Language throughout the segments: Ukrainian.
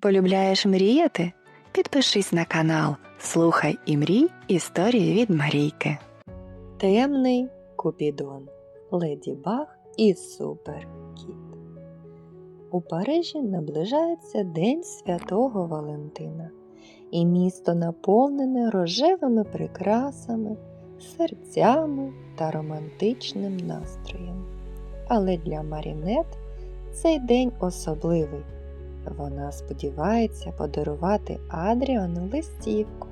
Полюбляєш мріяти? Підпишись на канал Слухай і мрій історії від Марійки. Темний Купідон, Леді Баг і Супер Кіт. У Парижі наближається День Святого Валентина, і місто наповнене рожевими прикрасами, серцями та романтичним настроєм. Але для Марінет цей день особливий. Вона сподівається подарувати Адріану листівку,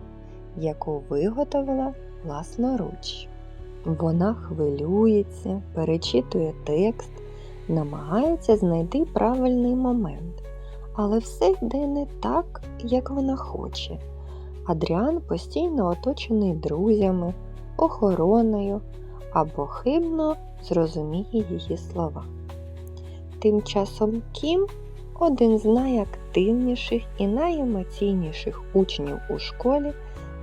яку виготовила власноруч. Вона хвилюється, перечитує текст, намагається знайти правильний момент, але все йде не так, як вона хоче. Адріан постійно оточений друзями, охороною або хибно зрозуміє її слова. Тим часом Кім один з найактивніших і найемоційніших учнів у школі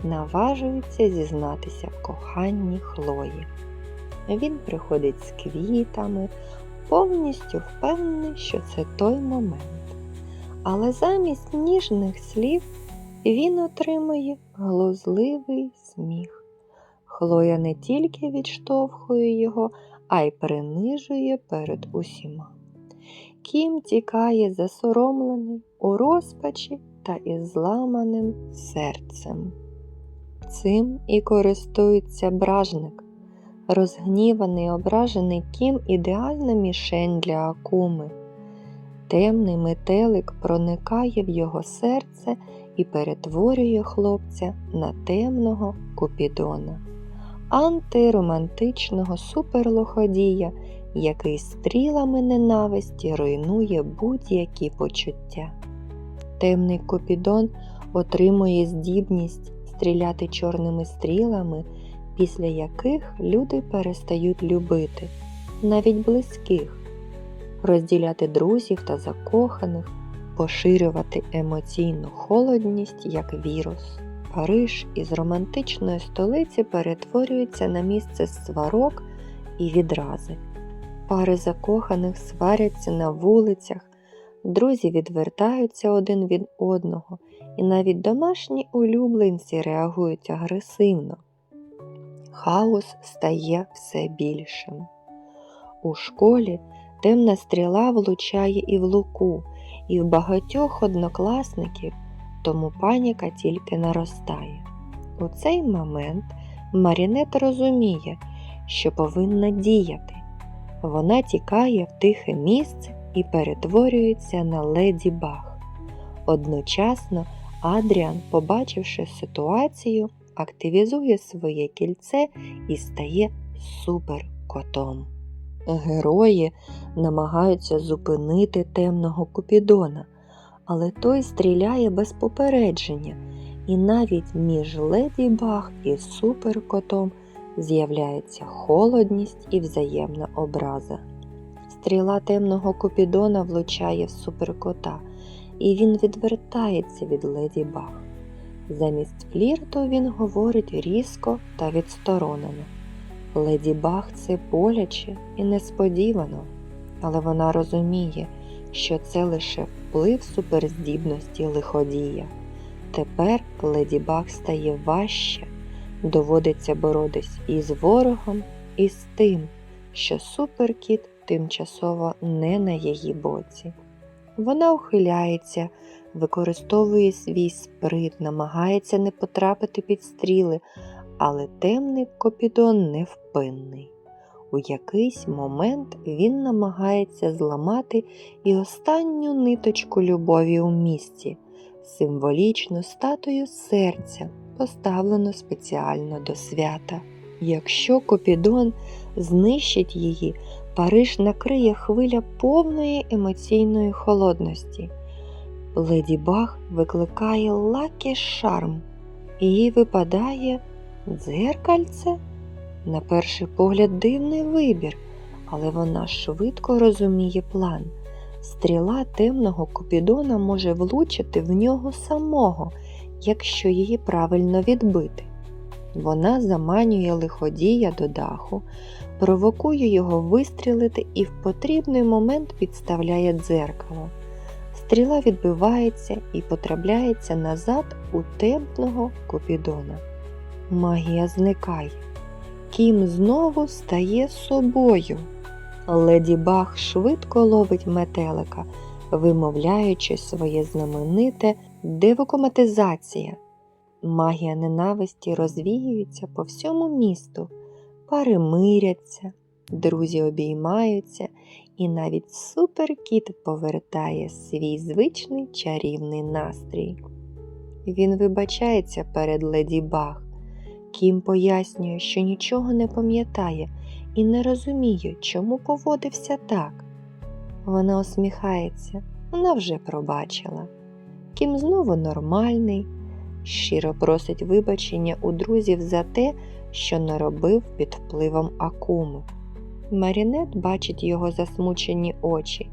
наважується зізнатися в коханні Хлої. Він приходить з квітами, повністю впевнений, що це той момент. Але замість ніжних слів він отримує глузливий сміх. Хлоя не тільки відштовхує його, а й принижує перед усіма. Кім тікає засоромлений у розпачі та із зламаним серцем. Цим і користується бражник. Розгніваний ображений Кім ідеальна мішень для акуми. Темний метелик проникає в його серце і перетворює хлопця на темного купідона, антиромантичного суперлоходія, який стрілами ненависті руйнує будь-які почуття. Темний купідон отримує здібність стріляти чорними стрілами, після яких люди перестають любити, навіть близьких, розділяти друзів та закоханих, поширювати емоційну холодність як вірус. Париж із романтичної столиці перетворюється на місце сварок і відрази. Пари закоханих сваряться на вулицях, друзі відвертаються один від одного, і навіть домашні улюбленці реагують агресивно. Хаос стає все більшим. У школі темна стріла влучає і в луку, і в багатьох однокласників, тому паніка тільки наростає. У цей момент Марінет розуміє, що повинна діяти. Вона тікає в тихе місце і перетворюється на леді Баг. Одночасно Адріан, побачивши ситуацію, активізує своє кільце і стає суперкотом. Герої намагаються зупинити темного Купідона, але той стріляє без попередження, і навіть між леді Баг і суперкотом з'являється холодність і взаємна образа. Стріла темного Купідона влучає в суперкота, і він відвертається від леді Баг. Замість флірту він говорить різко та відсторонено. Леді Баг це боляче і несподівано, але вона розуміє, що це лише вплив суперздібності лиходія. Тепер леді Баг стає важче, доводиться боротись і з ворогом, і з тим, що суперкіт тимчасово не на її боці. Вона ухиляється, використовує свій сприт, намагається не потрапити під стріли, але темний Копідон невпинний. У якийсь момент він намагається зламати і останню ниточку любові у місті, символічну статую серця, поставлену спеціально до свята. Якщо Копідон знищить її, Париж накриє хвиля повної емоційної холодності. Леді Баг викликає лакі шарм, і їй випадає дзеркальце. На перший погляд дивний вибір, але вона швидко розуміє план. Стріла темного Купідона може влучити в нього самого, якщо її правильно відбити. Вона заманює лиходія до даху, провокує його вистрілити і в потрібний момент підставляє дзеркало. Стріла відбивається і потрапляється назад у темного Купідона. Магія зникає. Кім знову стає собою. Леді Баг швидко ловить метелика, вимовляючи своє знамените девокоматизація. Магія ненависті розвіюється по всьому місту, пари миряться, друзі обіймаються, і навіть суперкіт повертає свій звичний чарівний настрій. Він вибачається перед леді Баг. Кім пояснює, що нічого не пам'ятає і не розуміє, чому поводився так. Вона усміхається, вона вже пробачила. Кім знову нормальний, щиро просить вибачення у друзів за те, що наробив під впливом акуми. Марінет бачить його засмучені очі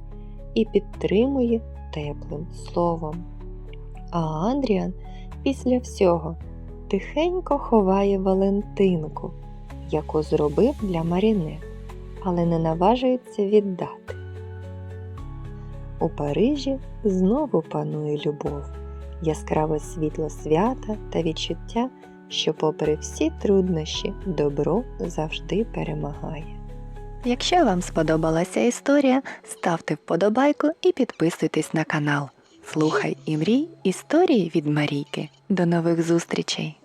і підтримує теплим словом. А Андріан після всього тихенько ховає Валентинку, яку зробив для Марінет, але не наважується віддати. У Парижі знову панує любов, яскраве світло свята та відчуття, що, попри всі труднощі, добро завжди перемагає. Якщо вам сподобалася історія, ставте вподобайку і підписуйтесь на канал. Слухай і мрій історії від Марійки. До нових зустрічей!